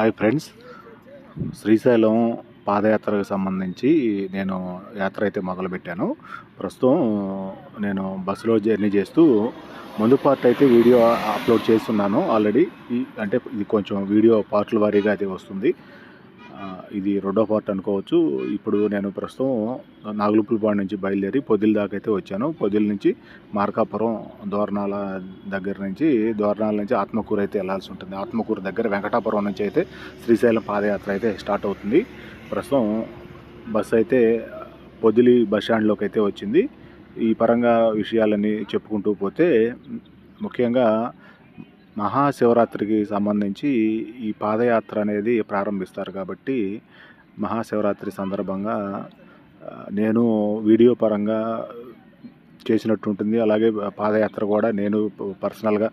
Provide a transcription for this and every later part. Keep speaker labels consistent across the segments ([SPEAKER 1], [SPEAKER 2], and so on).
[SPEAKER 1] Hi friends. Srisailam పాదయాత్రకు సంబంధించి నేను యాత్ర అయితే మొదలుపెట్టాను. ప్రస్తుతం నేను బస్సులో జర్నీ చేస్తూ ముందు పార్ట్ అయితే వీడియో అప్లోడ్ చేస్తున్నాను ఆల్రెడీ. అంటే ఇది కొంచెం వీడియో పార్ట్ల వారీగా అయితే వస్తుంది. ఇది రెండో పార్ట్ అనుకోవచ్చు. ఇప్పుడు నేను ప్రస్తుతం నాగులుపులపాడు నుంచి బయలుదేరి పొదిల దాకా అయితే వచ్చాను. పొదిల నుంచి మార్కాపురం దోరణాల దగ్గర నుంచి దోరణాల నుంచి ఆత్మకూరు అయితే వెళ్ళాల్సి ఉంటుంది. ఆత్మకూరు దగ్గర వెంకటాపురం నుంచి అయితే శ్రీశైలం పాదయాత్ర అయితే స్టార్ట్ అవుతుంది. ప్రస్తుతం బస్సు అయితే పొదిలి బస్ స్టాండ్లోకి అయితే వచ్చింది. ఈ పరంగా విషయాలన్నీ చెప్పుకుంటూ పోతే ముఖ్యంగా మహాశివరాత్రికి సంబంధించి ఈ పాదయాత్ర అనేది ప్రారంభిస్తారు కాబట్టి మహాశివరాత్రి సందర్భంగా నేను వీడియో పరంగా చేసినట్టు ఉంటుంది. అలాగే పాదయాత్ర కూడా నేను పర్సనల్గా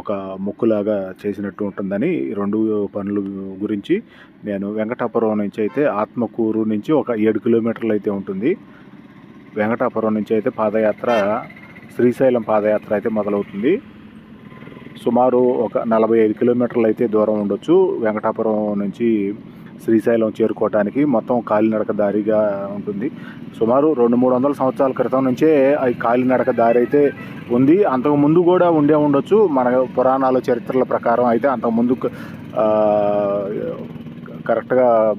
[SPEAKER 1] ఒక మొక్కులాగా చేసినట్టు ఉంటుందని రెండు పనుల గురించి నేను వెంకటాపురం నుంచి అయితే ఆత్మకూరు నుంచి ఒక ఏడు కిలోమీటర్లు అయితే ఉంటుంది. వెంకటాపురం నుంచి అయితే పాదయాత్ర శ్రీశైలం పాదయాత్ర అయితే మొదలవుతుంది. సుమారు ఒక నలభై ఐదు కిలోమీటర్లు అయితే దూరం ఉండొచ్చు. వెంకటాపురం నుంచి శ్రీశైలం చేరుకోవటానికి మొత్తం కాలినడక దారిగా ఉంటుంది. సుమారు రెండు మూడు వందల సంవత్సరాల క్రితం నుంచే ఈ కాలినడక దారి అయితే ఉంది. అంతకు ముందు కూడా ఉండే ఉండొచ్చు. మన పురాణాల చరిత్రల ప్రకారం అయితే అంతకుముందు కరెక్ట్గా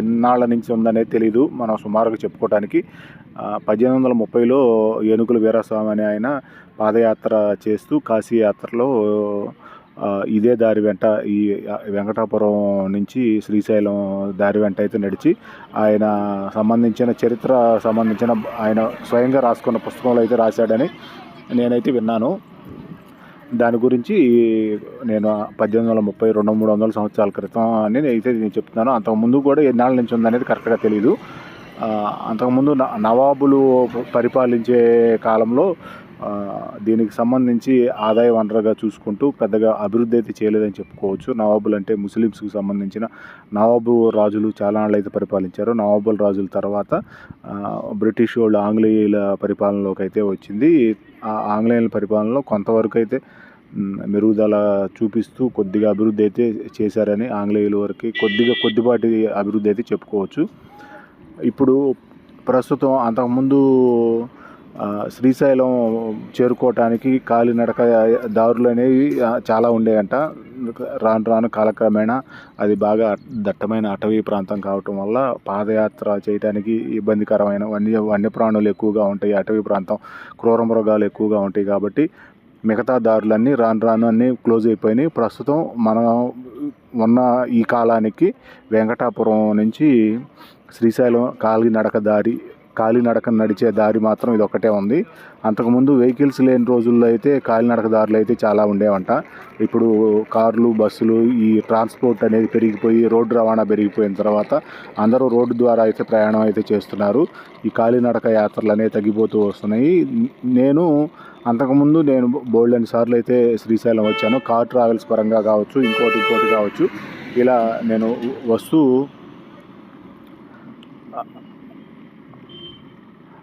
[SPEAKER 1] ఎన్నాళ్ళ నుంచి ఉందనేది తెలీదు. మనం సుమారుగా చెప్పుకోవటానికి. పద్దెనిమిది వందల ముప్పైలో ఏనుగుల వీరస్వామి అనే ఆయన పాదయాత్ర చేస్తూ కాశీ యాత్రలో ఇదే దారి వెంట ఈ వెంకటాపురం నుంచి శ్రీశైలం దారి వెంట అయితే నడిచి ఆయన సంబంధించిన చరిత్ర సంబంధించిన ఆయన స్వయంగా రాసుకున్న పుస్తకంలో అయితే రాశాడని నేనైతే విన్నాను. దాని గురించి నేను పద్దెనిమిది వందల ముప్పై రెండు మూడు వందల సంవత్సరాల క్రితం అని అయితే నేను చెప్తున్నాను. అంతకుముందు కూడా ఎన్నాళ్ళ నుంచి ఉందనేది కరెక్ట్గా తెలియదు అంతకుముందు న- నవాబులు పరిపాలించే కాలంలో దీనికి సంబంధించి ఆదాయ వనరుగా చూసుకుంటూ పెద్దగా అభివృద్ధి అయితే చేయలేదని చెప్పుకోవచ్చు. నవాబులు అంటే ముస్లిమ్స్కి సంబంధించిన నవాబు రాజులు చాలా నాళ్ళు అయితే పరిపాలించారు. నవాబుల రాజుల తర్వాత బ్రిటిష్ వాళ్ళు ఆంగ్లేయుల పరిపాలనలోకి అయితే వచ్చింది. ఆ ఆంగ్లేయుల పరిపాలనలో కొంతవరకు అయితే మెరుగుదల చూపిస్తూ కొద్దిగా అభివృద్ధి అయితే చేశారని ఆంగ్లేయుల వరకు కొద్దిగా కొద్దిపాటి అభివృద్ధి అయితే చెప్పుకోవచ్చు. ఇప్పుడు ప్రస్తుతం అంతకుముందు శ్రీశైలం చేరుకోవటానికి కాలినడక దారులు అనేవి చాలా ఉండేయంట. రాను రాను కాలక్రమేణా అది బాగా దట్టమైన అటవీ ప్రాంతం కావటం వల్ల పాదయాత్ర చేయడానికి ఇబ్బందికరమైన వన్య వన్యప్రాణులు ఎక్కువగా ఉంటాయి. అటవీ ప్రాంతం క్రూర మృగాలు ఎక్కువగా ఉంటాయి కాబట్టి మిగతా దారులన్నీ రాను రాను అన్నీ క్లోజ్ అయిపోయినాయి. ప్రస్తుతం మనం ఉన్న ఈ కాలానికి వెంకటాపురం నుంచి శ్రీశైలం కాలినడక దారి కాలినడక నడిచే దారి మాత్రం ఇది ఒకటే ఉంది. అంతకుముందు వెహికల్స్ లేని రోజుల్లో అయితే కాలినడక దారులు అయితే చాలా ఉండేవంట. ఇప్పుడు కార్లు బస్సులు ఈ ట్రాన్స్పోర్ట్ అనేది పెరిగిపోయి రోడ్డు రవాణా పెరిగిపోయిన తర్వాత అందరూ రోడ్డు ద్వారా అయితే ప్రయాణం అయితే చేస్తున్నారు. ఈ కాలినడక యాత్రలు అనేవి తగ్గిపోతూ వస్తున్నాయి. నేను అంతకుముందు నేను బోల్డెన్ సార్లు అయితే శ్రీశైలం వచ్చాను. కార్ ట్రావెల్స్ పరంగా కావచ్చు ఇంకోటి ఇంకోటి కావచ్చు. ఇలా నేను వస్తూ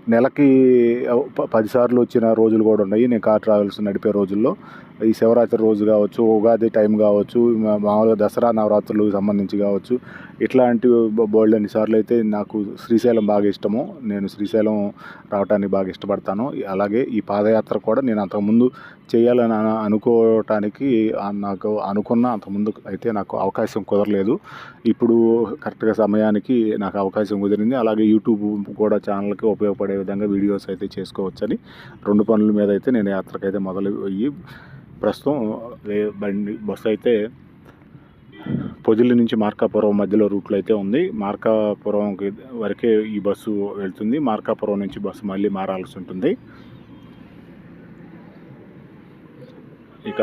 [SPEAKER 1] నెలకి పదిసార్లు వచ్చిన రోజులు కూడా ఉన్నాయి. నేను కార్ ట్రావెల్స్ నడిపే రోజుల్లో. ఈ శివరాత్రి రోజు కావచ్చు ఉగాది టైం కావచ్చు మామూలుగా దసరా నవరాత్రులకు సంబంధించి కావచ్చు ఇట్లాంటి బోల్డ్ అన్ని సార్లు అయితే నాకు శ్రీశైలం బాగా ఇష్టము. నేను శ్రీశైలం రావడానికి బాగా ఇష్టపడతాను. అలాగే ఈ పాదయాత్ర కూడా నేను అంతకుముందు చేయాలని అనుకోవటానికి నాకు అనుకున్న అంతకుముందు అయితే నాకు అవకాశం కుదరలేదు. ఇప్పుడు కరెక్ట్గా సమయానికి నాకు అవకాశం కుదిరింది. అలాగే యూట్యూబ్ కూడా ఛానల్కి ఉపయోగపడే విధంగా వీడియోస్ అయితే చేసుకోవచ్చని రెండు పనుల మీద అయితే నేను యాత్రకైతే మొదలు అయ్యి ప్రస్తుతం బండి బస్సు అయితే పొదిలి నుంచి మార్కాపురం మధ్యలో రూట్లో అయితే ఉంది. మార్కాపురం వరకే ఈ బస్సు వెళ్తుంది. మార్కాపురం నుంచి బస్సు మళ్ళీ మారాల్సి ఉంటుంది. ఇక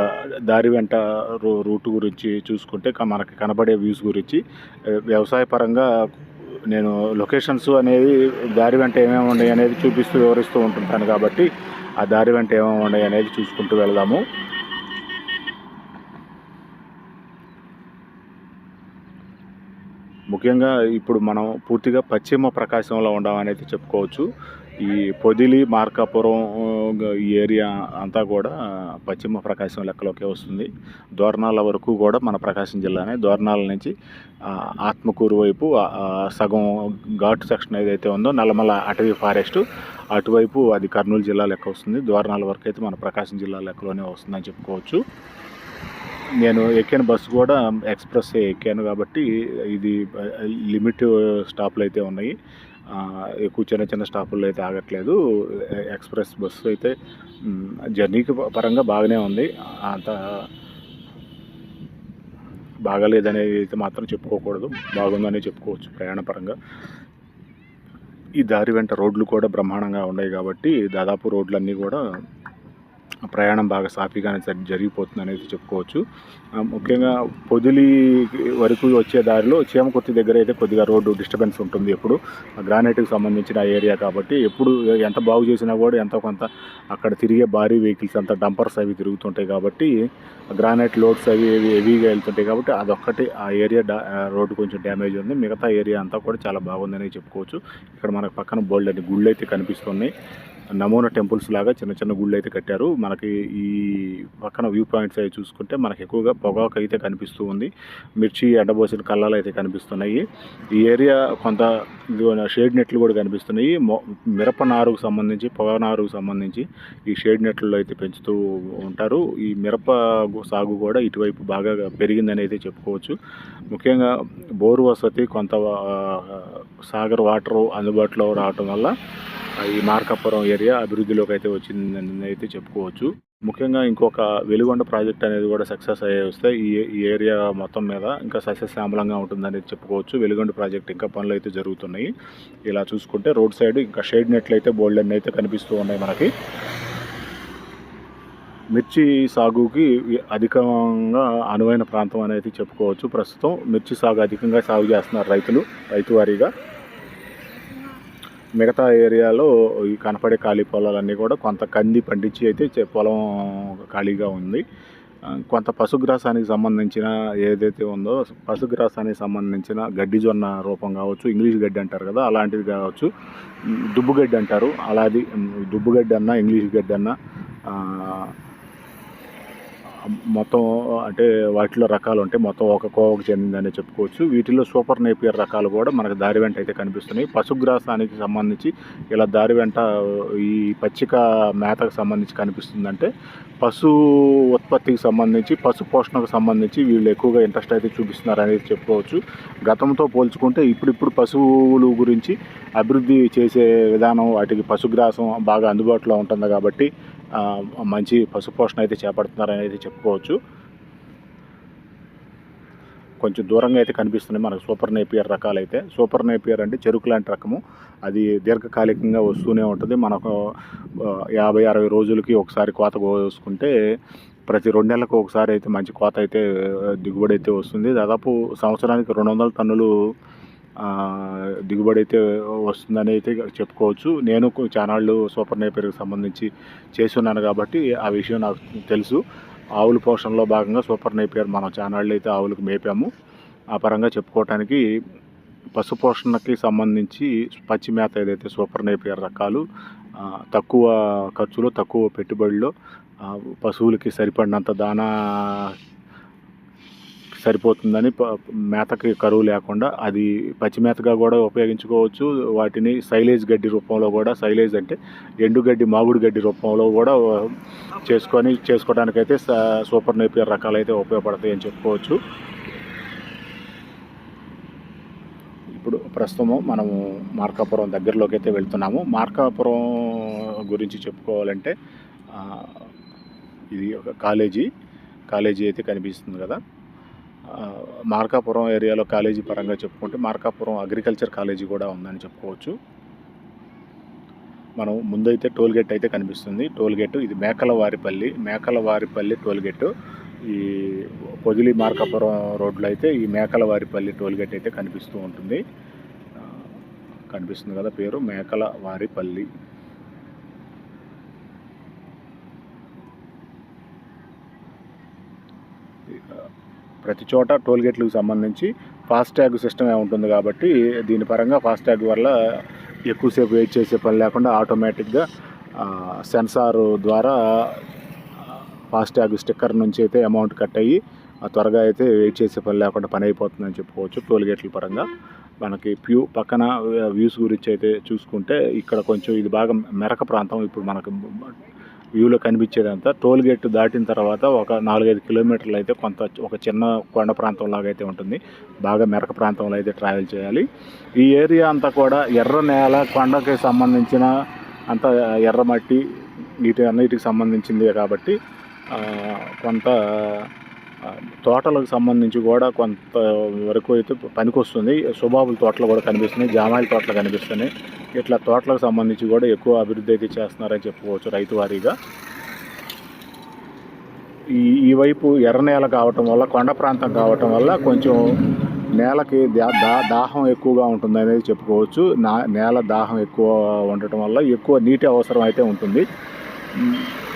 [SPEAKER 1] దారి వెంట రూ రూట్ గురించి చూసుకుంటే మనకి కనబడే వ్యూస్ గురించి వ్యవసాయ పరంగా నేను లొకేషన్స్ అనేవి దారి వెంట ఏమేమి ఉన్నాయి అనేది చూపిస్తూ వివరిస్తూ ఉంటుంటాను కాబట్టి ఆ దారి వెంట ఏమేమి ఉన్నాయి అనేది చూసుకుంటూ వెళ్దాము. ముఖ్యంగా ఇప్పుడు మనం పూర్తిగా పశ్చిమ ప్రకాశంలో ఉండమని చెప్పుకోవచ్చు. ఈ పొదిలి మార్కాపురం ఈ ఏరియా అంతా కూడా పశ్చిమ ప్రకాశం లెక్కలోకే వస్తుంది. దోర్నాల వరకు కూడా మన ప్రకాశం జిల్లానే. దోర్నాల నుంచి ఆత్మకూరు వైపు సగం ఘాటు సెక్షన్ ఏదైతే ఉందో నల్లమల అటవీ ఫారెస్ట్ అటువైపు అది కర్నూలు జిల్లా లెక్క వస్తుంది. దోర్నాల వరకు అయితే మన ప్రకాశం జిల్లా లెక్కలోనే వస్తుందని చెప్పుకోవచ్చు. నేను ఎక్కిన బస్సు కూడా ఎక్స్ప్రెస్ ఎక్కాను కాబట్టి ఇది లిమిట్ స్టాప్లు అయితే ఉన్నాయి. ఎక్కువ చిన్న చిన్న స్టాపుల్లో అయితే ఆగట్లేదు. ఎక్స్ప్రెస్ బస్సు అయితే జర్నీకి పరంగా బాగానే ఉంది. అంత బాగాలేదనేది అయితే మాత్రం చెప్పుకోకూడదు. బాగుందనే చెప్పుకోవచ్చు ప్రయాణ పరంగా. ఈ దారి వెంట రోడ్లు కూడా బ్రహ్మాండంగా ఉన్నాయి కాబట్టి దాదాపు రోడ్లన్నీ కూడా ప్రయాణం బాగా సాఫీగానే జరిగిపోతుంది అనేది చెప్పుకోవచ్చు. ముఖ్యంగా పొదిలి వరకు వచ్చే దారిలో చీమకుర్తి దగ్గర అయితే కొద్దిగా రోడ్డు డిస్టర్బెన్స్ ఉంటుంది ఎప్పుడు. గ్రానైట్కి సంబంధించిన ఏరియా కాబట్టి ఎప్పుడు ఎంత బాగు చేసినా కూడా ఎంతో కొంత అక్కడ తిరిగే భారీ వెహికల్స్ అంతా డంపర్స్ అవి తిరుగుతుంటాయి కాబట్టి గ్రానైట్ లోడ్స్ అవి హెవీగా వెళ్తుంటాయి కాబట్టి అదొక్కటి ఆ ఏరియా రోడ్డు కొంచెం డ్యామేజ్ ఉంది. మిగతా ఏరియా అంతా కూడా చాలా బాగుందని చెప్పుకోవచ్చు. ఇక్కడ మనకు పక్కన బోల్డ్ అని గుళ్ళు అయితే కనిపిస్తున్నాయి. నమూనా టెంపుల్స్ లాగా చిన్న చిన్న గుళ్ళు అయితే కట్టారు. మనకి ఈ పక్కన వ్యూ పాయింట్స్ అవి చూసుకుంటే మనకి ఎక్కువగా పొగాకు అయితే కనిపిస్తూ ఉంది. మిర్చి ఎండబోసిన కళ్ళాలు అయితే కనిపిస్తున్నాయి. ఈ ఏరియా కొంత ఇదిగో షేడ్ నెట్లు కూడా కనిపిస్తున్నాయి. మొ- మిరప నారుకు సంబంధించి పొగ నారుకు సంబంధించి ఈ షేడ్ నెట్లలో అయితే పెంచుతూ ఉంటారు. ఈ మిరప సాగు కూడా ఇటువైపు బాగా పెరిగిందని అయితే చెప్పుకోవచ్చు. ముఖ్యంగా బోరు వసతి కొంత సాగర్ వాటర్ అందుబాటులో రావటం వల్ల ఈ మార్కాపురం ఏరియా అభివృద్ధిలోకి అయితే వచ్చిందని అయితే చెప్పుకోవచ్చు. ముఖ్యంగా ఇంకొక వెలుగొండ ప్రాజెక్ట్ అనేది కూడా సక్సెస్ అయ్యే వస్తే ఈ ఈ ఏరియా మొత్తం మీద ఇంకా సస్యశ్యామలంగా ఉంటుందని చెప్పుకోవచ్చు. వెలుగొండ ప్రాజెక్ట్ ఇంకా పనులు అయితే జరుగుతున్నాయి. ఇలా చూసుకుంటే రోడ్ సైడ్ ఇంకా షేడ్ నెట్లు అయితే బోల్డ్ అయితే కనిపిస్తూ ఉన్నాయి మనకి. మిర్చి సాగుకి అధికంగా అనువైన ప్రాంతం అనేది చెప్పుకోవచ్చు. ప్రస్తుతం మిర్చి సాగు అధికంగా సాగు చేస్తున్నారు రైతులు రైతు వారీగా. మిగతా ఏరియాలో ఈ కనపడే ఖాళీ పొలాలన్నీ కూడా కొంత కంది పండించి అయితే పొలం ఖాళీగా ఉంది. కొంత పశుగ్రాసానికి సంబంధించిన ఏదైతే ఉందో పశుగ్రాసానికి సంబంధించిన గడ్డి జొన్న రూపం కావచ్చు ఇంగ్లీష్ గడ్డి అంటారు కదా అలాంటిది కావచ్చు. దుబ్బుగడ్డి దుబ్బు గడ్డి అంటారు. అలాది దుబ్బుగడ్డి అన్నా ఇంగ్లీష్ గడ్డి అన్నా మొత్తం అంటే వాటిలో రకాలు ఉంటాయి మొత్తం ఒక కోవకు చెందిందని చెప్పుకోవచ్చు. వీటిలో సూపర్ నేపియర్ రకాలు కూడా మనకు దారి వెంట అయితే కనిపిస్తున్నాయి. పశుగ్రాసానికి సంబంధించి ఇలా దారి వెంట ఈ పచ్చిక మేతకు సంబంధించి కనిపిస్తుందంటే పశు ఉత్పత్తికి సంబంధించి పశు పోషణకు సంబంధించి వీళ్ళు ఎక్కువగా ఇంట్రెస్ట్ అయితే చూపిస్తున్నారు అనేది చెప్పుకోవచ్చు. గతంతో పోల్చుకుంటే ఇప్పుడిప్పుడు పశువులు గురించి అభివృద్ధి చేసే విధానం వాటికి పశుగ్రాసం బాగా అందుబాటులో ఉంటుంది కాబట్టి మంచి పశుపోషణ అయితే చేపడుతున్నారని అయితే చెప్పుకోవచ్చు. కొంచెం దూరంగా అయితే కనిపిస్తున్నాయి మనకు సూపర్ నేపియర్ రకాలైతే. సూపర్ నేపియర్ అంటే చెరుకు లాంటి రకము. అది దీర్ఘకాలికంగా వస్తూనే ఉంటుంది. మనకు యాభై అరవై రోజులకి ఒకసారి కోత కోసుకుంటే ప్రతి రెండు నెలలకు ఒకసారి అయితే మంచి కోత అయితే దిగుబడి అయితే వస్తుంది. దాదాపు సంవత్సరానికి రెండు వందల టన్నులు దిగుబడి అయితే వస్తుందని అయితే చెప్పుకోవచ్చు. నేను ఛానళ్ళు చానాళ్ళు సూపర్ నేపర్కి సంబంధించి చేస్తున్నాను కాబట్టి ఆ విషయం నాకు తెలుసు. ఆవుల పోషణలో భాగంగా సూపర్ నేపియర్ మనం చానాళ్ళు అయితే ఆవులకు మేపాము. ఆ పరంగా చెప్పుకోవటానికి పశు పోషణకి సంబంధించి పచ్చి మేత ఏదైతే సూపర్ నేపియర్ రకాలు తక్కువ ఖర్చులో తక్కువ పెట్టుబడిలో పశువులకి సరిపడినంత దానా సరిపోతుందని ప- మేతకి కరువు లేకుండా అది పచ్చి మేతగా కూడా ఉపయోగించుకోవచ్చు. వాటిని సైలేజ్ గడ్డి రూపంలో కూడా సైలేజ్ అంటే ఎండుగడ్డి మాగుడు గడ్డి రూపంలో కూడా చేసుకొని చేసుకోవడానికైతే స- సూపర్ నేపియర్ రకాలు అయితే ఉపయోగపడతాయి అని చెప్పుకోవచ్చు. ఇప్పుడు ప్రస్తుతము మనము మార్కాపురం దగ్గరలోకి అయితే వెళ్తున్నాము. మార్కాపురం గురించి చెప్పుకోవాలంటే ఇది ఒక కాలేజీ. కాలేజీ అయితే కనిపిస్తుంది కదా. మార్కాపురం ఏరియాలో కాలేజీ పరంగా చెప్పుకుంటే మార్కాపురం అగ్రికల్చర్ కాలేజీ కూడా ఉందని చెప్పుకోవచ్చు. మనం ముందైతే టోల్ గేట్ అయితే కనిపిస్తుంది. టోల్ గేట్ ఇది Mekalavaripalli. Mekalavaripalli toll gate. Toll gate ఈ పొదిలి మార్కాపురం రోడ్లో అయితే ఈ మేకలవారిపల్లి టోల్గేట్ టోల్ గేట్ అయితే కనిపిస్తూ ఉంటుంది. కనిపిస్తుంది కదా పేరు? మేకలవారిపల్లి. ప్రతి చోట టోల్ గేట్లకు సంబంధించి ఫాస్ట్యాగ్ సిస్టమే ఉంటుంది కాబట్టి దీని పరంగా ఫాస్ట్యాగ్ వల్ల ఎక్కువసేపు వెయిట్ చేసే పని లేకుండా ఆటోమేటిక్గా సెన్సార్ ద్వారా ఫాస్ట్యాగ్ స్టిక్కర్ నుంచి అయితే అమౌంట్ కట్ అయ్యి త్వరగా అయితే వెయిట్ చేసే పని లేకుండా పని అయిపోతుందని చెప్పుకోవచ్చు టోల్ గేట్ల పరంగా. మనకి ప్యూ పక్కన వ్యూస్ గురించి అయితే చూసుకుంటే ఇక్కడ కొంచెం ఇది బాగా మెరక ప్రాంతం. ఇప్పుడు మనకు వ్యూలో కనిపించేదంతా టోల్ గేట్ దాటిన తర్వాత ఒక నాలుగైదు కిలోమీటర్లు అయితే కొంత ఒక చిన్న కొండ ప్రాంతం లాగా అయితే ఉంటుంది. బాగా మెరక ప్రాంతంలో అయితే ట్రావెల్ చేయాలి. ఈ ఏరియా అంతా కూడా ఎర్ర నేల కొండకి సంబంధించిన అంత ఎర్రమట్టి వీటి అన్నిటికి సంబంధించింది కాబట్టి కొంత తోటలకు సంబంధించి కూడా కొంత వరకు అయితే పనికొస్తుంది. సుబాబుల తోటలు కూడా కనిపిస్తున్నాయి. జామాయిల తోటలు కనిపిస్తున్నాయి. ఇట్లా తోటలకు సంబంధించి కూడా ఎక్కువ అభివృద్ధి అయితే చేస్తున్నారని చెప్పుకోవచ్చు రైతు వారీగా. ఈ ఈ వైపు ఎర్ర నేల కావటం వల్ల కొండ ప్రాంతం కావటం వల్ల కొంచెం నేలకి దాహం ఎక్కువగా ఉంటుంది అనేది చెప్పుకోవచ్చు. నా నేల దాహం ఎక్కువ ఉండటం వల్ల ఎక్కువ నీటి అవసరం అయితే ఉంటుంది.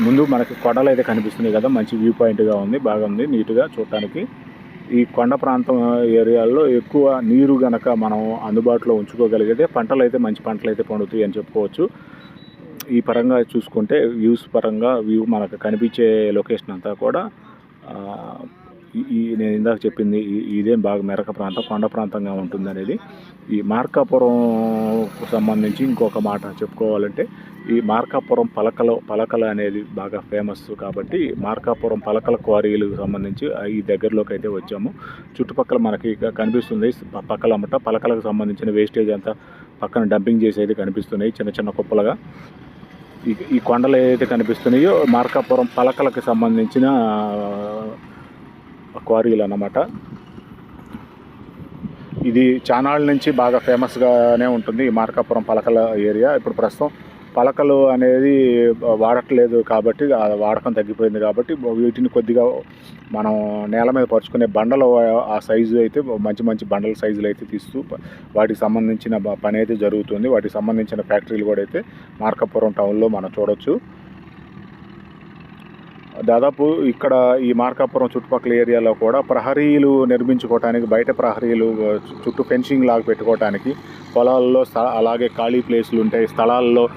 [SPEAKER 1] ముందు మనకి కొండలు అయితే కనిపిస్తున్నాయి కదా మంచి వ్యూ పాయింట్గా ఉంది బాగా ఉంది నీట్గా చూడటానికి. ఈ కొండ ప్రాంతం ఏరియాల్లో ఎక్కువ నీరు గనక మనం అందుబాటులో ఉంచుకోగలిగితే పంటలు అయితే మంచి పంటలు అయితే పండుతాయి అని చెప్పుకోవచ్చు. ఈ పరంగా చూసుకుంటే వ్యూస్ పరంగా వ్యూ మనకు కనిపించే లొకేషన్ అంతా కూడా ఈ- ఈ నేను ఇందాక చెప్పింది ఇదేం బాగా మెరక ప్రాంతం కొండ ప్రాంతంగా ఉంటుంది అనేది ఈ మార్కాపురం సంబంధించి ఇంకొక మాట చెప్పుకోవాలంటే ఈ మార్కాపురం పలకలు పలకలు అనేది బాగా ఫేమస్ కాబట్టి మార్కాపురం పలకల క్వారీలకు సంబంధించి ఈ దగ్గరలోకి అయితే వచ్చాము. చుట్టుపక్కల మనకి కనిపిస్తుంది పక్కల అమ్మట పలకలకు సంబంధించిన వేస్టేజ్ అంతా పక్కన డంపింగ్ చేసేది కనిపిస్తున్నాయి చిన్న చిన్న కుప్పలుగా. ఈ ఈ కొండలు ఏదైతే కనిపిస్తున్నాయో మార్కాపురం పలకలకు సంబంధించిన క్వారీలు అన్నమాట ఇది చానాళ్ళ నుంచి బాగా ఫేమస్గానే ఉంటుంది ఈ మార్కాపురం పలకల ఏరియా. ఇప్పుడు ప్రస్తుతం పలకలు అనేది వాడట్లేదు కాబట్టి ఆ వాడకం తగ్గిపోయింది కాబట్టి వీటిని కొద్దిగా మనం నేల మీద పరుచుకునే బండలు ఆ సైజు అయితే మంచి మంచి బండల సైజులు అయితే తీస్తూ వాటికి సంబంధించిన పని అయితే జరుగుతుంది. వాటికి సంబంధించిన ఫ్యాక్టరీలు కూడా అయితే మార్కాపురం టౌన్లో మనం చూడొచ్చు. దాదాపు ఇక్కడ ఈ మార్కాపురం చుట్టుపక్కల ఏరియాలో కూడా ప్రహరీలు నిర్మించుకోవటానికి బయట ప్రహరీలు చుట్టూ ఫెన్సింగ్ లాగా పెట్టుకోవటానికి పొలాల్లో స్థ- అలాగే ఖాళీ ప్లేస్లు ఉంటాయి స్థలాల్లో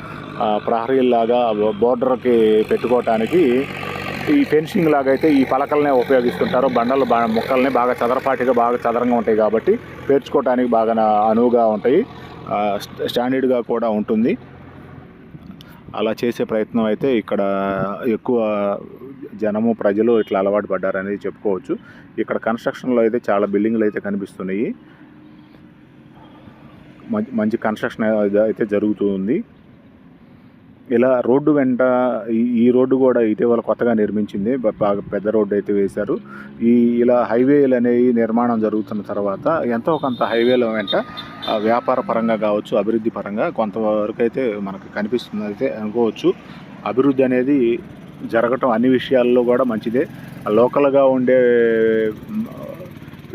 [SPEAKER 1] ప్రహరీలాగా బోర్డర్కి పెట్టుకోవటానికి ఈ ఫెన్సింగ్ లాగా అయితే ఈ పలకలనే ఉపయోగిస్తుంటారు. బండలు బా మొక్కల్ని బాగా చదరపాటిగా బాగా చదరంగా ఉంటాయి కాబట్టి పేర్చుకోవటానికి బాగా అనువుగా ఉంటాయి. స్టాండర్డ్గా కూడా ఉంటుంది. అలా చేసే ప్రయత్నం అయితే ఇక్కడ ఎక్కువ జనము ప్రజలు ఇట్లా అలవాటు పడ్డారనేది చెప్పుకోవచ్చు. ఇక్కడ కన్స్ట్రక్షన్లో అయితే చాలా బిల్డింగ్లు అయితే కనిపిస్తున్నాయి. మంచి మంచి కన్స్ట్రక్షన్ అయితే జరుగుతుంది ఇలా రోడ్డు వెంట ఈ ఈ రోడ్డు కూడా ఇటీవల కొత్తగా నిర్మించింది. బాగా పెద్ద రోడ్డు అయితే వేశారు. ఈ ఇలా హైవేలు అనేవి నిర్మాణం జరుగుతున్న తర్వాత ఎంతో కొంత హైవేల వెంట వ్యాపార పరంగా కావచ్చు అభివృద్ధి పరంగా కొంతవరకు అయితే మనకు కనిపిస్తుంది అయితే అనుకోవచ్చు. అభివృద్ధి అనేది జరగటం అన్ని విషయాల్లో కూడా మంచిదే. లోకల్గా ఉండే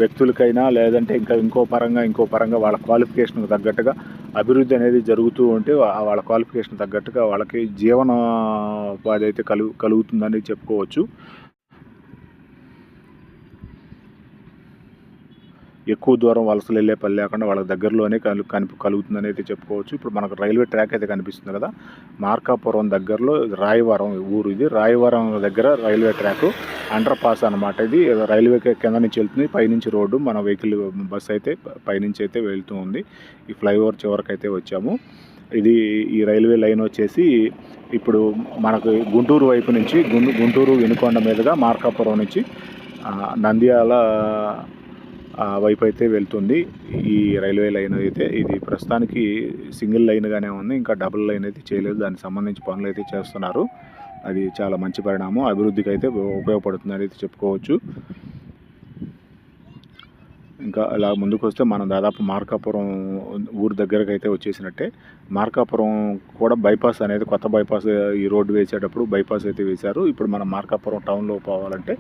[SPEAKER 1] వ్యక్తులకైనా లేదంటే ఇంకా ఇంకో పరంగా ఇంకో పరంగా వాళ్ళ క్వాలిఫికేషన్కి తగ్గట్టుగా అభివృద్ధి అనేది జరుగుతూ ఉంటే వాళ్ళ క్వాలిఫికేషన్ తగ్గట్టుగా వాళ్ళకి జీవన ఉపాధి అయితే కలుగు కలుగుతుందని చెప్పుకోవచ్చు. ఎక్కువ దూరం వలసలు వెళ్ళే పని లేకుండా వాళ్ళకి దగ్గరలోనే కలు కనిపి కలుగుతుందని అయితే చెప్పుకోవచ్చు. ఇప్పుడు మనకు రైల్వే ట్రాక్ అయితే కనిపిస్తుంది కదా మార్కాపురం దగ్గరలో రాయవరం ఊరు ఇది. రాయవరం దగ్గర రైల్వే ట్రాక్ అండర్ పాస్ అనమాట ఇది రైల్వే కింద నుంచి వెళ్తుంది. పైనుంచి రోడ్డు మన వెహికల్ బస్ అయితే పైనుంచి అయితే వెళ్తూ ఉంది. ఈ ఫ్లైఓవర్ చివరికి అయితే వచ్చాము. ఇది ఈ రైల్వే లైన్ వచ్చేసి ఇప్పుడు మనకు గుంటూరు వైపు నుంచి గుంటూరు వినుకొండ మీదుగా మార్కాపురం నుంచి నంద్యాల వైపు అయితే వెళ్తుంది. ఈ రైల్వే లైన్ అయితే ఇది ప్రస్తుతానికి సింగిల్ లైన్గానే ఉంది. ఇంకా డబుల్ లైన్ అయితే చేయలేదు. దానికి సంబంధించి పనులు అయితే చేస్తున్నారు. అది చాలా మంచి పరిణామం. అభివృద్ధికి అయితే ఉపయోగపడుతుంది అయితే చెప్పుకోవచ్చు. ఇంకా అలా ముందుకు వస్తే మనం దాదాపు మార్కాపురం ఊరు దగ్గరకు అయితే వచ్చేసినట్టే. మార్కాపురం కూడా బైపాస్ అనేది కొత్త బైపాస్ ఈ రోడ్డు వేసేటప్పుడు బైపాస్ అయితే వేశారు. ఇప్పుడు మనం మార్కాపురం టౌన్లో పోవాలంటే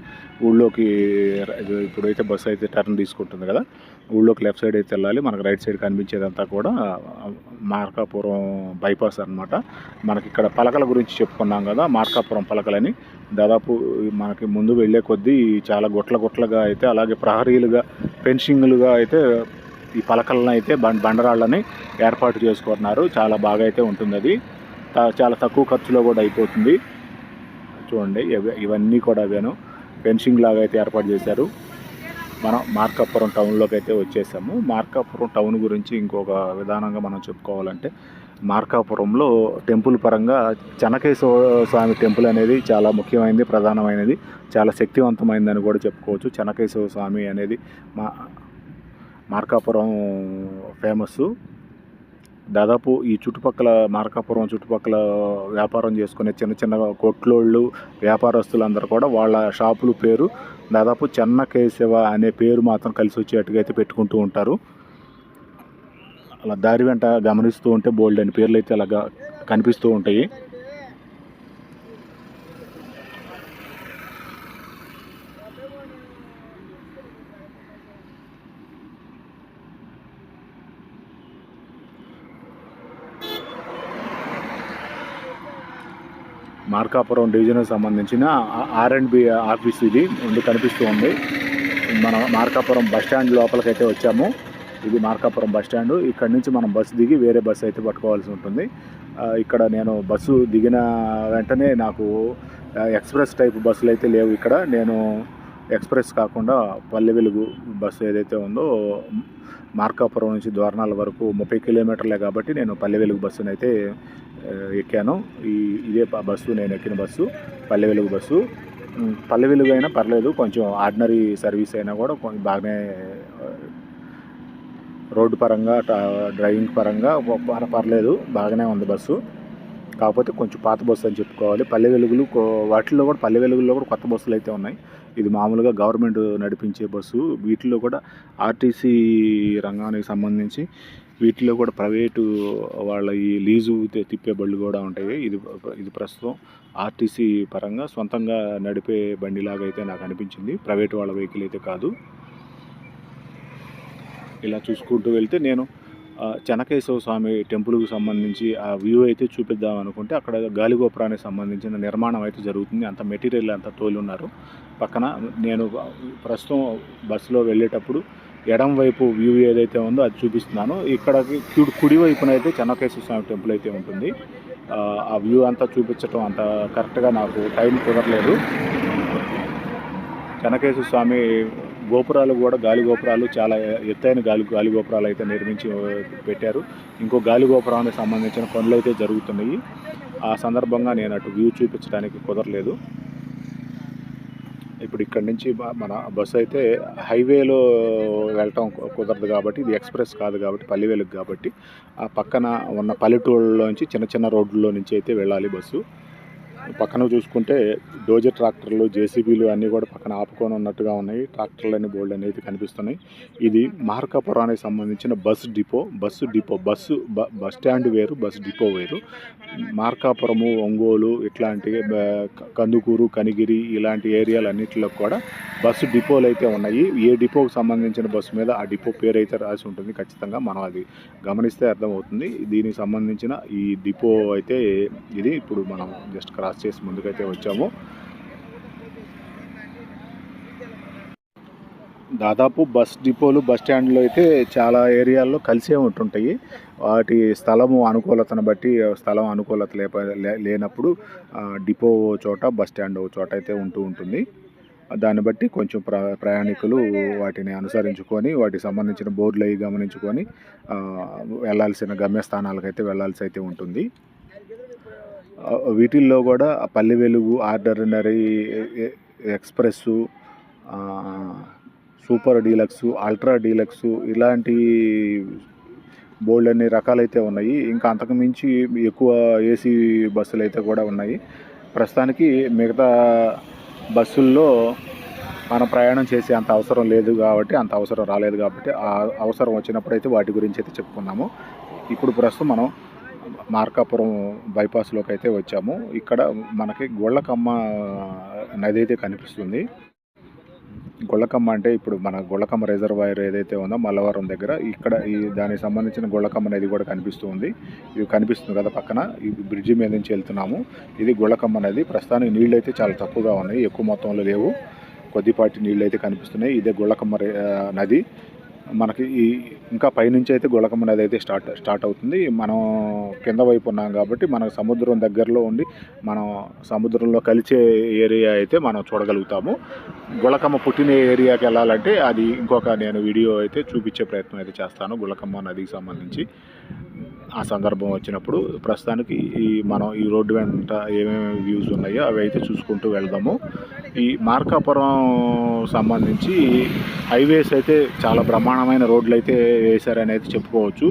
[SPEAKER 1] ఊళ్ళోకి ఇప్పుడైతే బస్సు అయితే టర్న్ తీసుకుంటుంది కదా. ఊళ్ళోకి లెఫ్ట్ సైడ్ అయితే వెళ్ళాలి. మనకు రైట్ సైడ్ కనిపించేదంతా కూడా మార్కాపురం బైపాస్ అనమాట మనకి ఇక్కడ పలకల గురించి చెప్పుకున్నాం కదా మార్కాపురం పలకలని. దాదాపు మనకి ముందు వెళ్ళే కొద్దీ చాలా గుట్ల గుట్లగా అయితే అలాగే ప్రహరీలుగా పెన్షన్ ఫినిషింగ్లుగా అయితే ఈ పలకలను అయితే బండరాళ్ళని ఏర్పాటు చేసుకుంటున్నారు చాలా బాగా అయితే ఉంటుంది అది చాలా తక్కువ ఖర్చులో కూడా అయిపోతుంది. చూడండి ఇవన్నీ కూడా అవేను. ఫెన్సింగ్ లాగా అయితే ఏర్పాటు చేశారు. మనం మార్కాపురం టౌన్లోకి అయితే వచ్చేసాము. మార్కాపురం టౌన్ గురించి ఇంకొక విధానంగా మనం చెప్పుకోవాలంటే మార్కాపురంలో టెంపుల్ పరంగా చెనకేశ్వర స్వామి టెంపుల్ అనేది చాలా ముఖ్యమైనది ప్రధానమైనది చాలా శక్తివంతమైనదని కూడా చెప్పుకోవచ్చు. చెనకేశ్వర స్వామి అనేది మా మార్కాపురం ఫేమస్ దాదాపు ఈ చుట్టుపక్కల మార్కాపురం చుట్టుపక్కల వ్యాపారం చేసుకునే చిన్న చిన్న కొట్లోళ్ళు వ్యాపారస్తులందరూ కూడా వాళ్ళ షాపులు పేరు దాదాపు చెన్న కేశవ అనే పేరు మాత్రం కలిసి వచ్చేట్టుగా అయితే పెట్టుకుంటూ ఉంటారు. అలా దారి వెంట గమనిస్తూ ఉంటే బోల్డ్ అని పేర్లు అయితే అలాగా కనిపిస్తూ ఉంటాయి. మార్కాపురం డివిజన్కి సంబంధించిన ఆర్ అండ్ బి ఆఫీస్ ఇది ఉండి కనిపిస్తూ ఉంది. మనం మార్కాపురం బస్ స్టాండ్ లోపలికైతే వచ్చాము. ఇది మార్కాపురం బస్ స్టాండ్. ఇక్కడ నుంచి మనం బస్సు దిగి వేరే బస్సు అయితే పట్టుకోవాల్సి ఉంటుంది. ఇక్కడ నేను బస్సు దిగిన వెంటనే నాకు ఎక్స్ప్రెస్ టైప్ బస్సులు అయితే లేవు ఇక్కడ. నేను ఎక్స్ప్రెస్ కాకుండా పల్లె వెలుగు బస్సు ఏదైతే ఉందో మార్కాపురం నుంచి ద్వారణాల వరకు ముప్పై కిలోమీటర్లే కాబట్టి నేను పల్లె వెలుగు బస్సుని అయితే ఎక్కాను. ఈ ఇదే బస్సు నేను ఎక్కిన బస్సు పల్లె వెలుగు బస్సు. పల్లె వెలుగు అయినా పర్లేదు కొంచెం ఆర్డినరీ సర్వీస్ అయినా కూడా కొంచెం బాగానే రోడ్డు పరంగా డ్రైవింగ్ పరంగా పర్లేదు బాగానే ఉంది బస్సు. కాకపోతే కొంచెం పాత బస్సు అని చెప్పుకోవాలి. పల్లె వెలుగులు వాటిల్లో కూడా పల్లె వెలుగుల్లో కూడా కొత్త బస్సులు అయితే ఉన్నాయి. ఇది మామూలుగా గవర్నమెంట్ నడిపించే బస్సు. వీటిలో కూడా ఆర్టీసీ రంగానికి సంబంధించి వీటిలో కూడా ప్రైవేటు వాళ్ళ ఈ లీజు తిప్పే బళ్ళు కూడా ఉంటాయి. ఇది ఇది ప్రస్తుతం ఆర్టీసీ పరంగా సొంతంగా నడిపే బండిలాగా అయితే నాకు అనిపించింది. ప్రైవేట్ వాళ్ళ వెహికల్ అయితే కాదు. ఇలా చూసుకుంటూ వెళ్తే నేను చెనకేశవ స్వామి టెంపుల్కి సంబంధించి ఆ వ్యూ అయితే చూపిద్దాం అనుకుంటే అక్కడ గాలిగోపురానికి సంబంధించిన నిర్మాణం అయితే జరుగుతుంది. అంత మెటీరియల్ అంతా తోలి ఉన్నారు పక్కన నేను ప్రస్తుతం బస్సులో వెళ్ళేటప్పుడు ఎడం వైపు వ్యూ ఏదైతే ఉందో అది చూపిస్తున్నాను. ఇక్కడ కుడి కుడి వైపున అయితే చెన్నకేశ్వర స్వామి టెంపుల్ అయితే ఉంటుంది. ఆ, ఆ వ్యూ అంతా చూపించడం అంత కరెక్ట్గా నాకు టైం కుదరలేదు. చెన్నకేశ్వర స్వామి గోపురాలు కూడా గాలి గోపురాలు చాలా ఎత్తైన గాలి గాలి గోపురాలు అయితే నిర్మించి పెట్టారు. ఇంకో గాలి గోపురానికి సంబంధించిన పనులు అయితే జరుగుతున్నాయి. ఆ సందర్భంగా నేను అటు వ్యూ చూపించడానికి కుదరలేదు. ఇప్పుడు ఇక్కడ నుంచి మన బస్సు అయితే హైవేలో వెళ్ళటం కుదరదు కాబట్టి ఇది ఎక్స్ప్రెస్ కాదు కాబట్టి పల్లెవేలకు కాబట్టి ఆ పక్కన ఉన్న పల్లెటూళ్ళలోంచి చిన్న చిన్న రోడ్లలో నుంచి అయితే వెళ్ళాలి బస్సు. పక్కన చూసుకుంటే డోజర్ ట్రాక్టర్లు జేసీబీలు అన్నీ కూడా పక్కన ఆపుకొని ఉన్నట్టుగా ఉన్నాయి. ట్రాక్టర్లు అన్ని బోల్డ్ అనేది కనిపిస్తున్నాయి. ఇది మార్కాపురానికి సంబంధించిన bus depot. Bus depot bus బ- బస్ స్టాండ్ వేరు బస్ డిపో వేరు. మార్కాపురము ఒంగోలు ఇట్లాంటి బ- కందుకూరు కనిగిరి ఇలాంటి ఏరియాలన్నింటిలో కూడా బస్సు డిపోలు అయితే ఉన్నాయి. ఏ డిపోకి సంబంధించిన బస్సు మీద ఆ డిపో పేరు అయితే రాసి ఉంటుంది ఖచ్చితంగా. మనం అది గమనిస్తే అర్థమవుతుంది. దీనికి సంబంధించిన ఈ డిపో అయితే ఇది. ఇప్పుడు మనం జస్ట్ క్రాస్ చేసి ముందుకైతే వచ్చాము. దాదాపు బస్ డిపోలు బస్ స్టాండ్లు అయితే చాలా ఏరియాల్లో కలిసే ఉంటుంటాయి. వాటి స్థలము అనుకూలతను బట్టి స్థలం అనుకూలత లేప లేనప్పుడు డిపో ఓ చోట బస్ స్టాండ్ ఓ చోట అయితే ఉంటూ ఉంటుంది. దాన్ని బట్టి కొంచెం ప్ర ప్రయాణికులు వాటిని అనుసరించుకొని వాటికి సంబంధించిన బోర్డులు అవి గమనించుకొని ఆ, వెళ్ళాల్సిన గమ్యస్థానాలకు అయితే వెళ్ళాల్సి అయితే ఉంటుంది. వీటిల్లో కూడా Palle Velugu ordinary express super deluxe ultra deluxe ఇలాంటి బోల్డ్ అన్ని రకాలైతే ఉన్నాయి. ఇంకా అంతకుమించి ఎక్కువ ఏసీ బస్సులు అయితే కూడా ఉన్నాయి. ప్రస్తుతానికి మిగతా బస్సుల్లో మనం ప్రయాణం చేసే అంత అవసరం లేదు కాబట్టి అంత అవసరం రాలేదు కాబట్టి ఆ అవసరం వచ్చినప్పుడు అయితే వాటి గురించి అయితే చెప్పుకున్నాము ఇప్పుడు ప్రస్తుతం మనం మార్కాపురం బైపాస్లోకి అయితే వచ్చాము. ఇక్కడ మనకి గొళ్ళకమ్మ నది అయితే కనిపిస్తుంది. గొళ్ళకమ్మ అంటే ఇప్పుడు మన గొళ్ళకమ్మ రిజర్వాయర్ ఏదైతే ఉందో మల్లవరం దగ్గర ఇక్కడ ఈ దానికి సంబంధించిన గొళ్ళకమ్మ నది కూడా కనిపిస్తుంది. ఇది కనిపిస్తుంది కదా పక్కన. ఈ బ్రిడ్జి మీద నుంచి వెళ్తున్నాము. ఇది గొళ్ళకమ్మ నది. ప్రస్తుతానికి నీళ్ళు అయితే చాలా తక్కువగా ఉన్నాయి. ఎక్కువ మొత్తంలో లేవు. కొద్దిపాటి నీళ్ళు అయితే కనిపిస్తున్నాయి. ఇదే గొళ్ళకమ్మ రే- నది. మనకి ఈ ఇంకా పైనుంచి అయితే గుళకమ్మ నది అయితే స్టార్ట్ స్టార్ట్ అవుతుంది. మనం కింద వైపు ఉన్నాం కాబట్టి మనకు సముద్రం దగ్గరలో ఉండి మనం సముద్రంలో కలిసే ఏరియా అయితే మనం చూడగలుగుతాము. గుళకమ్మ పుట్టిన ఏరియాకి వెళ్ళాలంటే అది ఇంకొక నేను వీడియో అయితే చూపించే ప్రయత్నం అయితే చేస్తాను గుళకమ్మ నదికి సంబంధించి. ఆ సందర్భం వచ్చినప్పుడు ప్రస్తుతానికి ఈ మనం ఈ రోడ్డు వెంట ఏమేమి వ్యూస్ ఉన్నాయో అవి అయితే చూసుకుంటూ వెళ్దాము. ఈ మార్కాపురం సంబంధించి హైవేస్ అయితే చాలా బ్రహ్మాండమైన రోడ్లు అయితే వేశారని అయితే చెప్పుకోవచ్చు.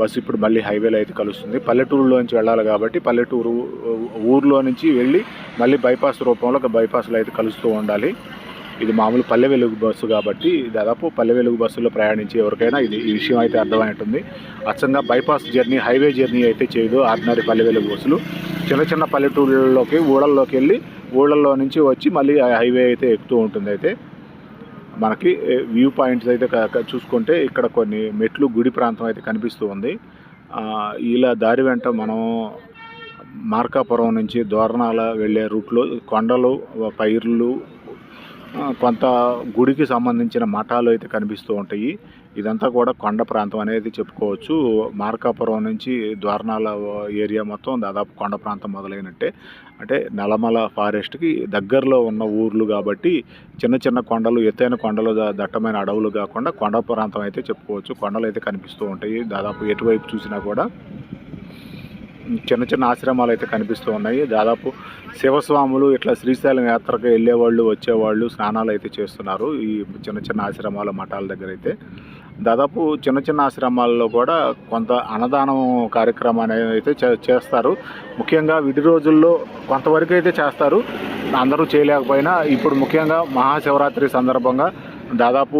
[SPEAKER 1] బస్సు ఇప్పుడు మళ్ళీ హైవేలో అయితే కలుస్తుంది. పల్లెటూరులో నుంచి వెళ్ళాలి కాబట్టి పల్లెటూరు ఊర్లో నుంచి వెళ్ళి మళ్ళీ బైపాస్ రూపంలో ఒక బైపాస్లో అయితే కలుస్తూ ఉండాలి. ఇది మామూలు పల్లె వెలుగు బస్సు కాబట్టి దాదాపు పల్లె వెలుగు బస్సులో ప్రయాణించే ఎవరికైనా ఇది ఈ విషయం అయితే అర్థమైంటుంది అచ్చంగా బైపాస్ జర్నీ హైవే జర్నీ అయితే చేయదు ఆర్డినరీ పల్లె వెలుగు బస్సులు. చిన్న చిన్న పల్లెటూళ్ళలోకి ఊళ్ళల్లోకి వెళ్ళి ఊళ్ళల్లో నుంచి వచ్చి మళ్ళీ ఆ హైవే అయితే ఎక్కుతూ ఉంటుంది అయితే. మనకి వ్యూ పాయింట్స్ అయితే చూసుకుంటే ఇక్కడ కొన్ని మెట్లు గుడి ప్రాంతం అయితే కనిపిస్తూ ఉంది. ఇలా దారి వెంట మనం మార్కాపురం నుంచి దోరణాల వెళ్ళే రూట్లో కొండలు పైర్లు కొంత గుడికి సంబంధించిన మఠాలు అయితే కనిపిస్తూ ఉంటాయి. ఇదంతా కూడా కొండ ప్రాంతం అనేది చెప్పుకోవచ్చు. మార్కాపురం నుంచి ద్వారణాల ఏరియా మొత్తం దాదాపు కొండ ప్రాంతం మొదలైనట్టే. అంటే నలమల ఫారెస్ట్కి దగ్గరలో ఉన్న ఊర్లు కాబట్టి చిన్న చిన్న కొండలు ఎత్తైన కొండలు దట్టమైన అడవులు కాకుండా కొండ ప్రాంతం అయితే చెప్పుకోవచ్చు. కొండలు అయితే కనిపిస్తూ ఉంటాయి. దాదాపు ఎటువైపు చూసినా కూడా. చిన్న చిన్న ఆశ్రమాలు అయితే కనిపిస్తూ ఉన్నాయి. దాదాపు శివస్వాములు ఇట్లా శ్రీశైలం యాత్రకు వెళ్ళేవాళ్ళు వచ్చేవాళ్ళు స్నానాలు అయితే చేస్తున్నారు ఈ చిన్న చిన్న ఆశ్రమాల మఠాల దగ్గర అయితే. దాదాపు చిన్న చిన్న ఆశ్రమాల్లో కూడా కొంత అన్నదానం కార్యక్రమాన్ని అయితే చేస్తారు. ముఖ్యంగా విడి రోజుల్లో కొంతవరకు అయితే చేస్తారు. అందరూ చేయలేకపోయినా ఇప్పుడు ముఖ్యంగా మహాశివరాత్రి సందర్భంగా దాదాపు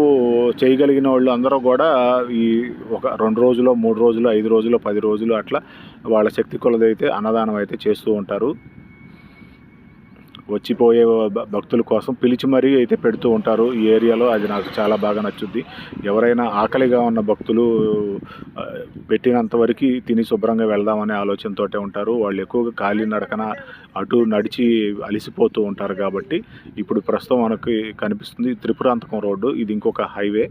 [SPEAKER 1] చేయగలిగిన వాళ్ళు అందరూ కూడా ఈ ఒక రెండు రోజులు మూడు రోజులు ఐదు రోజులు పది రోజులు అట్లా వాళ్ళ శక్తి కొలదైతే అన్నదానం అయితే చేస్తూ ఉంటారు. వచ్చిపోయే భక్తుల కోసం పిలిచి మరీ అయితే పెడుతూ ఉంటారు ఈ ఏరియాలో. అది నాకు చాలా బాగా నచ్చుద్ది. ఎవరైనా ఆకలిగా ఉన్న భక్తులు పెట్టినంతవరకు పెట్టినంత వరకు తిని శుభ్రంగా వెళ్దామనే ఆలోచనతోటే ఉంటారు. వాళ్ళు ఎక్కువగా ఖాళీ నడకన అటు నడిచి అలిసిపోతూ ఉంటారు కాబట్టి ఇప్పుడు ప్రస్తుతం మనకి కనిపిస్తుంది త్రిపురాంతకం రోడ్డు. ఇది ఇంకొక హైవే.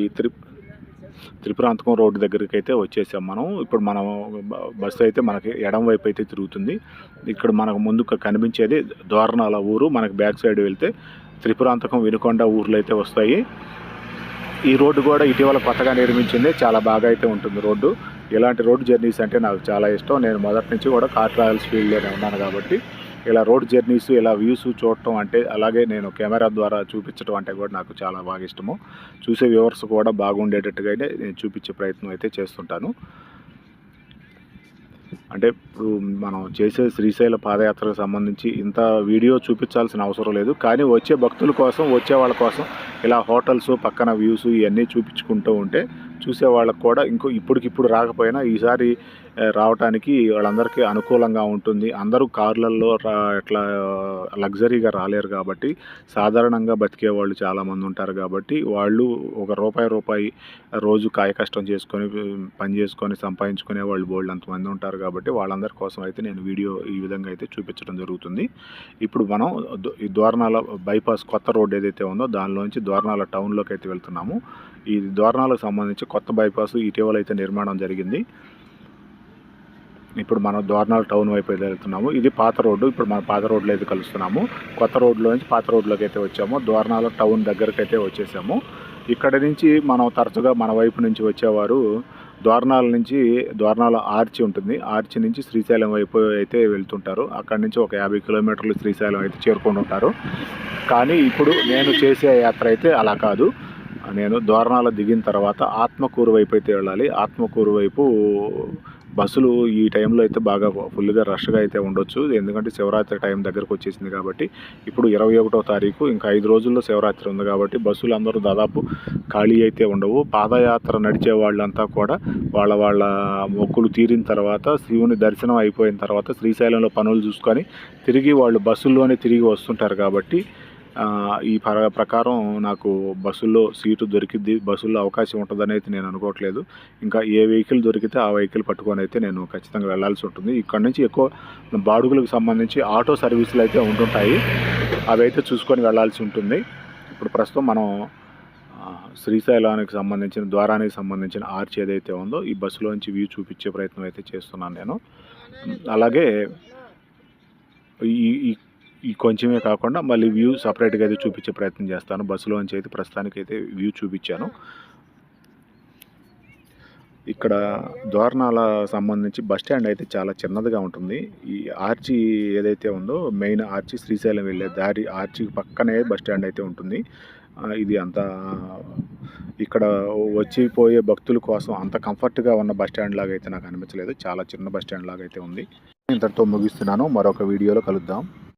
[SPEAKER 1] ఈ త్రి త్రిపురాంతకం రోడ్డు దగ్గరికి అయితే వచ్చేసాం మనం. ఇప్పుడు మనం బస్సు అయితే మనకి ఎడం వైపు అయితే తిరుగుతుంది. ఇక్కడ మనకు ముందు కనిపించేది దోరణాల ఊరు. మనకి బ్యాక్ సైడ్ వెళ్తే త్రిపురాంతకం వినుకొండ ఊర్లు అయితే వస్తాయి. ఈ రోడ్డు కూడా ఇటీవల కొత్తగా నిర్మించింది. చాలా బాగా అయితే ఉంటుంది రోడ్డు. ఇలాంటి రోడ్డు జర్నీస్ అంటే నాకు చాలా ఇష్టం. నేను మొదటి నుంచి కూడా కార్ ట్రావెల్స్ ఫీల్డ్లోనే ఉన్నాను కాబట్టి ఇలా రోడ్ జర్నీస్ ఇలా వ్యూస్ చూడటం అంటే అలాగే నేను కెమెరా ద్వారా చూపించడం అంటే కూడా నాకు చాలా బాగా ఇష్టము. చూసే వ్యూవర్స్ కూడా బాగుండేటట్టుగా అయితే నేను చూపించే ప్రయత్నం అయితే చేస్తుంటాను. అంటే ఇప్పుడు మనం చేసే శ్రీశైల పాదయాత్రకు సంబంధించి ఇంత వీడియో చూపించాల్సిన అవసరం లేదు. కానీ వచ్చే భక్తుల కోసం వచ్చే వాళ్ళ కోసం ఇలా హోటల్స్ పక్కన వ్యూస్ ఇవన్నీ చూపించుకుంటూ ఉంటే చూసే వాళ్ళకు కూడా ఇంకో ఇప్పటికిప్పుడు రాకపోయినా ఈసారి రావటానికి వాళ్ళందరికీ అనుకూలంగా ఉంటుంది. అందరూ కార్లల్లో ఇట్లా లగ్జరీగా రాలేరు కాబట్టి సాధారణంగా బతికే వాళ్ళు చాలామంది ఉంటారు కాబట్టి వాళ్ళు ఒక రూపాయి రూపాయి రోజు కాయ కష్టం చేసుకొని పని చేసుకొని సంపాదించుకునే వాళ్ళు బోల్డ్ అంతమంది ఉంటారు కాబట్టి వాళ్ళందరి కోసం అయితే నేను వీడియో ఈ విధంగా అయితే చూపించడం జరుగుతుంది. ఇప్పుడు మనం ఈ ద్వారణాల బైపాస్ కొత్త రోడ్ ఏదైతే ఉందో దానిలోంచి ద్వారణాల టౌన్లోకి అయితే వెళ్తున్నాము. ఈ ద్వారణాలకు సంబంధించి కొత్త బైపాస్ ఇటీవల అయితే నిర్మాణం జరిగింది. ఇప్పుడు మనం ద్వారణాల టౌన్ వైపు అయితే వెళ్తున్నాము. ఇది పాత రోడ్డు. ఇప్పుడు మనం పాత రోడ్లో అయితే కలుస్తున్నాము. కొత్త రోడ్లో నుంచి పాత రోడ్లోకి అయితే వచ్చాము. ద్వారణాల టౌన్ దగ్గరకైతే అయితే వచ్చేసాము. ఇక్కడ నుంచి మనం తరచుగా మన వైపు నుంచి వచ్చేవారు ద్వారణాల నుంచి ద్వారణాల ఆర్చి ఉంటుంది. ఆర్చి నుంచి శ్రీశైలం వైపు అయితే వెళ్తుంటారు. అక్కడి నుంచి ఒక యాభై కిలోమీటర్లు శ్రీశైలం అయితే చేరుకొని ఉంటారు. కానీ ఇప్పుడు నేను చేసే యాత్ర అయితే అలా కాదు. నేను ద్వారణాలు దిగిన తర్వాత ఆత్మకూరు వైపు అయితే వెళ్ళాలి. ఆత్మకూరు వైపు బస్సులు ఈ టైంలో అయితే బాగా ఫుల్గా రష్గా అయితే ఉండొచ్చు. ఎందుకంటే శివరాత్రి టైం దగ్గరకు వచ్చేసింది కాబట్టి ఇప్పుడు ఇరవై ఒకటో తారీఖు ఇంకా ఐదు రోజుల్లో శివరాత్రి ఉంది కాబట్టి బస్సులు అందరూ దాదాపు ఖాళీ అయితే ఉండవు. పాదయాత్ర నడిచే వాళ్ళంతా కూడా వాళ్ళ వాళ్ళ మొక్కులు తీరిన తర్వాత శివుని దర్శనం అయిపోయిన తర్వాత శ్రీశైలంలో పనులు చూసుకొని తిరిగి వాళ్ళు బస్సుల్లోనే తిరిగి వస్తుంటారు కాబట్టి ఈ ప్ర ప్రకారం నాకు బస్సుల్లో సీటు దొరికిద్ది. బస్సుల్లో అవకాశం ఉంటుందని అయితే నేను అనుకోవట్లేదు. ఇంకా ఏ వెహికల్ దొరికితే ఆ వెహికల్ పట్టుకొని అయితే నేను ఖచ్చితంగా వెళ్ళాల్సి ఉంటుంది. ఇక్కడ నుంచి ఎక్కువ బాడుగులకు సంబంధించి ఆటో సర్వీసులు అయితే ఉంటుంటాయి. అవి అయితే చూసుకొని వెళ్ళాల్సి ఉంటుంది. ఇప్పుడు ప్రస్తుతం మనం శ్రీశైలానికి సంబంధించిన ద్వారానికి సంబంధించిన ఆర్చ్ ఏదైతే ఉందో ఈ బస్సులోంచి వ్యూ చూపించే ప్రయత్నం అయితే చేస్తున్నాను నేను. అలాగే ఈ ఈ కొంచెమే కాకుండా మళ్ళీ వ్యూ సపరేట్గా అయితే చూపించే ప్రయత్నం చేస్తాను. బస్సులోంచి అయితే ప్రస్తుతానికి అయితే వ్యూ చూపించాను. ఇక్కడ ద్వారణాల సంబంధించి బస్ స్టాండ్ అయితే చాలా చిన్నదిగా ఉంటుంది. ఈ ఆర్చి ఏదైతే ఉందో మెయిన్ ఆర్చి శ్రీశైలం వెళ్ళే దారి ఆర్చి పక్కనే బస్ స్టాండ్ అయితే ఉంటుంది. ఇది అంత ఇక్కడ వచ్చిపోయే భక్తుల కోసం అంత కంఫర్ట్గా ఉన్న బస్ స్టాండ్ లాగా అయితే నాకు అనిపించలేదు. చాలా చిన్న బస్ స్టాండ్ లాగా అయితే ఉంది. ఇంతటితో ముగిస్తున్నాను. మరొక వీడియోలో కలుద్దాం.